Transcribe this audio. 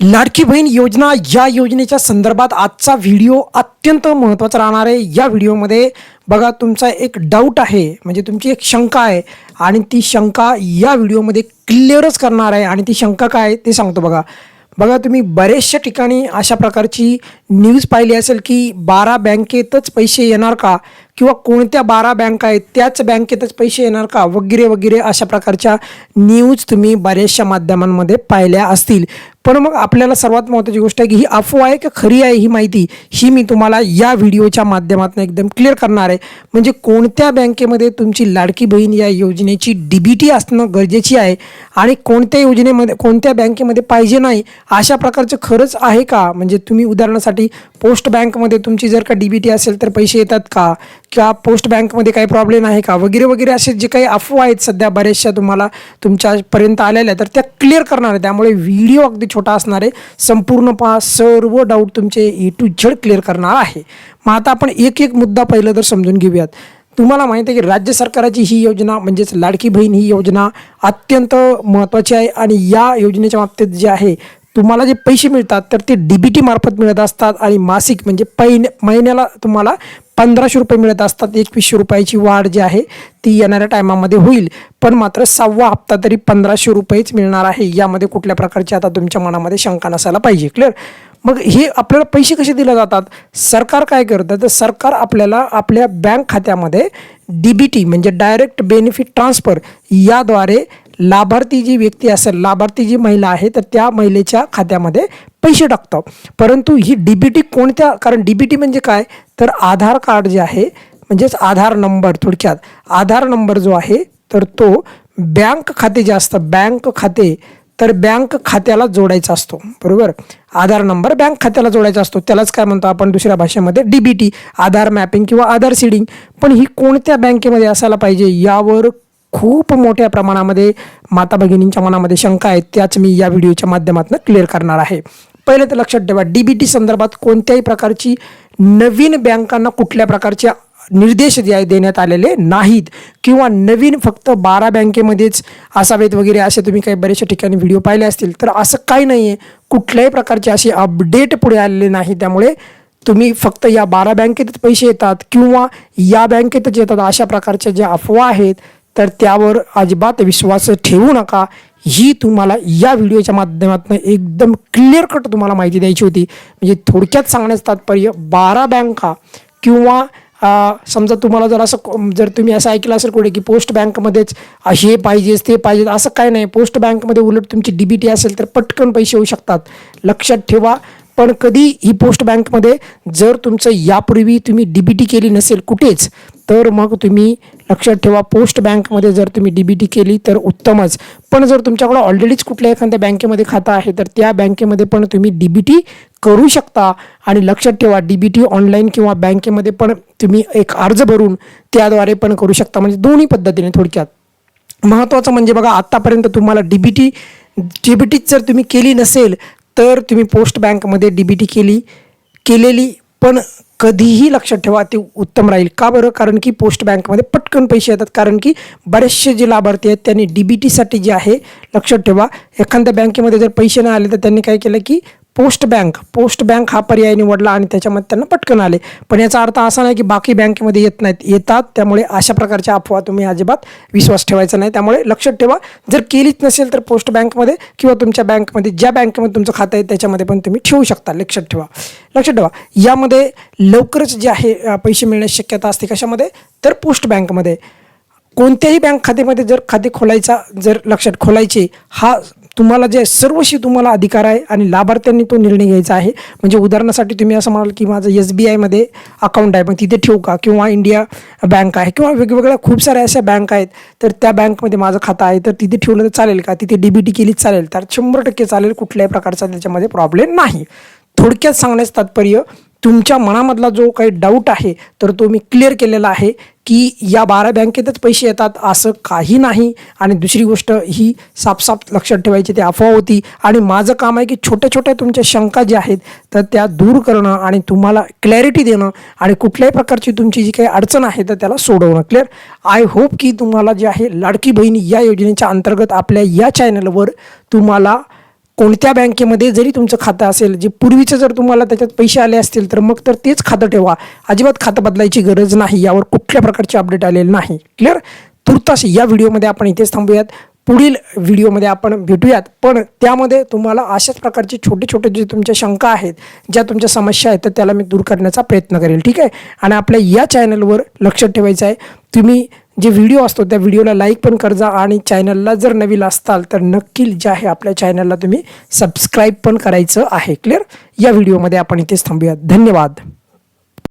लाडकी बहीण योजना या योजनेच्या संदर्भात आजचा व्हिडिओ अत्यंत महत्त्वाचा राहणार आहे. या व्हिडिओमध्ये बघा तुमचा एक डाऊट आहे म्हणजे तुमची एक शंका आहे आणि ती शंका या व्हिडिओमध्ये क्लिअरच करणार आहे. आणि ती शंका काय आहे ते सांगतो बघा. बघा तुम्ही बरेचशा ठिकाणी अशा प्रकारची न्यूज पाहिली असेल की बारा बँकेतच पैसे येणार का? किंवा कोणत्या बारा बँका आहेत त्याच बँकेतच पैसे येणार का? वगैरे वगैरे अशा प्रकारच्या न्यूज तुम्ही बऱ्याचशा माध्यमांमध्ये पाहिल्या असतील. पण मग आपल्याला सर्वात महत्त्वाची गोष्ट आहे की ही अफवा आहे की खरी आहे ही माहिती ही मी तुम्हाला या व्हिडिओच्या माध्यमातून एकदम क्लिअर करणार आहे. म्हणजे कोणत्या बँकेमध्ये तुमची लाडकी बहीण या योजनेची डी बी टी असणं गरजेची आहे आणि कोणत्या योजनेमध्ये कोणत्या बँकेमध्ये पाहिजे नाही अशा प्रकारचं खरंच आहे का? म्हणजे तुम्ही उदाहरणासाठी पोस्ट बँकमध्ये तुमची जर का डी बी टी असेल तर पैसे येतात का? किंवा पोस्ट बँकमध्ये काही प्रॉब्लेम आहे का? वगैरे वगैरे असे जे काही अफवा आहेत सध्या बऱ्याचशा तुम्हाला तुमच्यापर्यंत आलेल्या तर त्या क्लिअर करणार आहे त्यामुळे व्हिडिओ अगदी छोटा असणार आहे. संपूर्ण पहा सर्व डाऊट तुमचे ए टू झेड क्लिअर करणार आहे. मग आता आपण एक एक मुद्दा पहिलं तर समजून घेऊयात. तुम्हाला माहिती आहे की राज्य सरकाराची ही योजना म्हणजेच लाडकी बहीण ही योजना अत्यंत महत्त्वाची आहे. आणि या योजनेच्या बाबतीत जे आहे तुम्हाला जे पैसे मिळतात तर ते डी बी टी मार्फत मिळत असतात आणि मासिक म्हणजे पैन महिन्याला तुम्हाला पंधराशे रुपये मिळत असतात. एकवीसशे रुपयाची वाढ जी आहे ती येणाऱ्या टायमामध्ये होईल. पण मात्र सहावा हप्ता तरी पंधराशे रुपयेच मिळणार आहे. यामध्ये कुठल्या प्रकारची आता तुमच्या मनामध्ये शंका नसायला पाहिजे. क्लिअर मग हे आपल्याला पैसे कसे दिले जातात? सरकार काय करतं? तर सरकार आपल्याला आपल्या बँक खात्यामध्ये डी बी टी म्हणजे डायरेक्ट बेनिफिट ट्रान्सफर याद्वारे लाभार्थी जी व्यक्ती असेल लाभार्थी जी महिला आहे तर त्या महिलेच्या खात्यामध्ये पैसे टाकतो. परंतु ही डी बी टी कोणत्या कारण डी बी टी म्हणजे काय? तर आधार कार्ड जे आहे म्हणजेच आधार नंबर थोडक्यात आधार नंबर जो आहे तर तो बँक खाते जे असतं बँक खाते तर बँक खात्याला जोडायचा असतो. बरोबर? आधार नंबर बँक खात्याला जोडायचा असतो. त्यालाच काय म्हणतो आपण दुसऱ्या भाषेमध्ये? D B T Aadhaar mapping किंवा आधार सीडिंग. पण ही कोणत्या बँकेमध्ये असायला पाहिजे? यावर खूप मोठ्या प्रमाणामध्ये माता भगिनींच्या मनामध्ये शंका आहेत त्याच मी या व्हिडिओच्या माध्यमातून क्लिअर करणार आहे. पहिले तर लक्षात ठेवा डी बी टी संदर्भात कोणत्याही प्रकारची नवीन बँकांना कुठल्या प्रकारच्या निर्देश द्या देण्यात आलेले नाहीत किंवा नवीन फक्त बारा बँकेमध्येच असावेत वगैरे असे तुम्ही काही बरेचशा ठिकाणी व्हिडिओ पाहिले असतील तर असं काही नाही आहे कुठल्याही प्रकारचे असे अपडेट पुढे आलेले नाही त्यामुळे तुम्ही फक्त या बारा बँकेतच पैसे येतात किंवा या बँकेतच येतात अशा प्रकारच्या ज्या अफवा आहेत तर त्यावर अजिबात विश्वास ठेवू नका. ही तुम्हाला या व्हिडिओच्या माध्यमातून एकदम क्लिअर कट तुम्हाला माहिती द्यायची होती. म्हणजे थोडक्यात सांगण्याचं तात्पर्य बारा बँका किंवा समजा तुम्हाला जर असं जर तुम्ही असं ऐकलं असेल कुठे की पोस्ट बँकमध्येच हे पाहिजेच ते पाहिजे असं काय नाही. पोस्ट बँकमध्ये उलट तुमची डी बी टी असेल तर पटकन पैसे येऊ शकतात. लक्षात ठेवा पण कधी ही पोस्ट बँकमध्ये जर तुमचं यापूर्वी तुम्ही डी बी टी केली नसेल कुठेच तर मग तुम्ही लक्षात ठेवा पोस्ट बँकमध्ये जर तुम्ही डी बी टी केली तर उत्तमच. पण जर तुमच्याकडं ऑलरेडीच कुठल्या एखाद्या बँकेमध्ये खातं आहे तर त्या बँकेमध्ये पण तुम्ही डी बी टी करू शकता. आणि लक्षात ठेवा डी बी टी ऑनलाईन किंवा बँकेमध्ये पण तुम्ही एक अर्ज भरून त्याद्वारे पण करू शकता. म्हणजे दोन्ही पद्धतीने थोडक्यात. महत्त्वाचं म्हणजे बघा आत्तापर्यंत तुम्हाला D B T D B टीच जर तुम्ही केली नसेल तर तुम्ही पोस्ट बँकमध्ये डी बी टी केली केलेली पण कधीही लक्षात ठेवा ते उत्तम राहील. का बरं? कारण की पोस्ट बँकमध्ये पटकन पैसे येतात. कारण की बरेचसे जे लाभार्थी आहेत त्यांनी डी बी टीसाठी जे आहे लक्षात ठेवा. एखाद्या बँकेमध्ये जर पैसे नाही आले तर त्यांनी काय केलं की पोस्ट बँक. पोस्ट बँक हा पर्याय निवडला आणि त्याच्यामध्ये त्यांना पटकन आले. पण याचा अर्थ असा नाही की बाकी बँकेमध्ये येत नाहीत. येतात. त्यामुळे अशा प्रकारच्या अफवा तुम्ही अजिबात विश्वास ठेवायचा नाही. त्यामुळे लक्षात ठेवा जर केलीच नसेल तर पोस्ट बँकमध्ये किंवा तुमच्या बँकमध्ये ज्या बँकेमध्ये तुमचं खातं आहे त्याच्यामध्ये पण तुम्ही ठेवू शकता. लक्षात ठेवा. लक्षात ठेवा. यामध्ये लवकरच जे आहे पैसे मिळण्याची शक्यता असते कशामध्ये? तर पोस्ट बँकमध्ये. कोणत्याही बँक खात्यामध्ये जर खाते खोलायचा जर लक्षात खोलायचे हा तुम्हाला जे सर्वशी तुम्हाला अधिकार आहे आणि लाभार्थ्यांनी तो निर्णय घ्यायचा आहे. म्हणजे उदाहरणासाठी तुम्ही असं म्हणाल की माझं एस बी आयमध्ये अकाउंट आहे मग तिथे ठेवू का? किंवा इंडिया बँक आहे किंवा वेगवेगळ्या खूप साऱ्या अशा बँक आहेत तर त्या बँकमध्ये माझं खातं आहे तर तिथे ठेवलं तर चालेल का? तिथे डी बी टी केलीच चालेल. तर शंभर टक्के चालेल कुठल्याही प्रकारचा त्याच्यामध्ये प्रॉब्लेम नाही. थोडक्यात सांगण्याचं तात्पर्य तुमच्या मनामधला जो काही डाऊट आहे तर तो मी क्लिअर केलेला आहे की या बारा बँकेतच पैसे येतात असं काही नाही. आणि दुसरी गोष्ट ही साफसाफ लक्षात ठेवायची ती अफवा होती. आणि माझं काम आहे की छोट्या छोट्या तुमच्या शंका ज्या आहेत तर त्या दूर करणं आणि तुम्हाला क्लॅरिटी देणं आणि कुठल्याही प्रकारची तुमची जी काही अडचण आहे तर त्याला सोडवणं. क्लिअर आय होप की तुम्हाला जे आहे लाडकी बहीण या योजनेच्या अंतर्गत आपल्या या चॅनलवर तुम्हाला कोणत्या बँकेमध्ये जरी तुमचं खातं असेल जे पूर्वीचं जर तुम्हाला त्याच्यात पैसे आले असतील तर मग तर तेच खातं ठेवा. अजिबात खातं बदलायची गरज नाही यावर कुठल्या प्रकारचे अपडेट आलेले नाही. क्लिअर तुर्तास या व्हिडिओमध्ये आपण इथेच थांबूयात. पुढील व्हिडिओमध्ये आपण भेटूयात. पण त्यामध्ये तुम्हाला अशाच प्रकारचे छोटे छोटे जे तुमच्या शंका आहेत ज्या तुमच्या समस्या आहेत तर त्याला मी दूर करण्याचा प्रयत्न करेल. ठीक आहे? आणि आपल्या या चॅनलवर लक्षात ठेवायचं आहे तुम्ही जे व्हिडिओ असतो त्या व्हिडिओला लाईक पण करजा आणि चॅनलला जर नवीन असताल तर नक्की जे आहे आपल्या चॅनलला तुम्ही सबस्क्राईब पण करायचं आहे. क्लिअर या व्हिडिओमध्ये आपण इथेच थांबूयात धन्यवाद.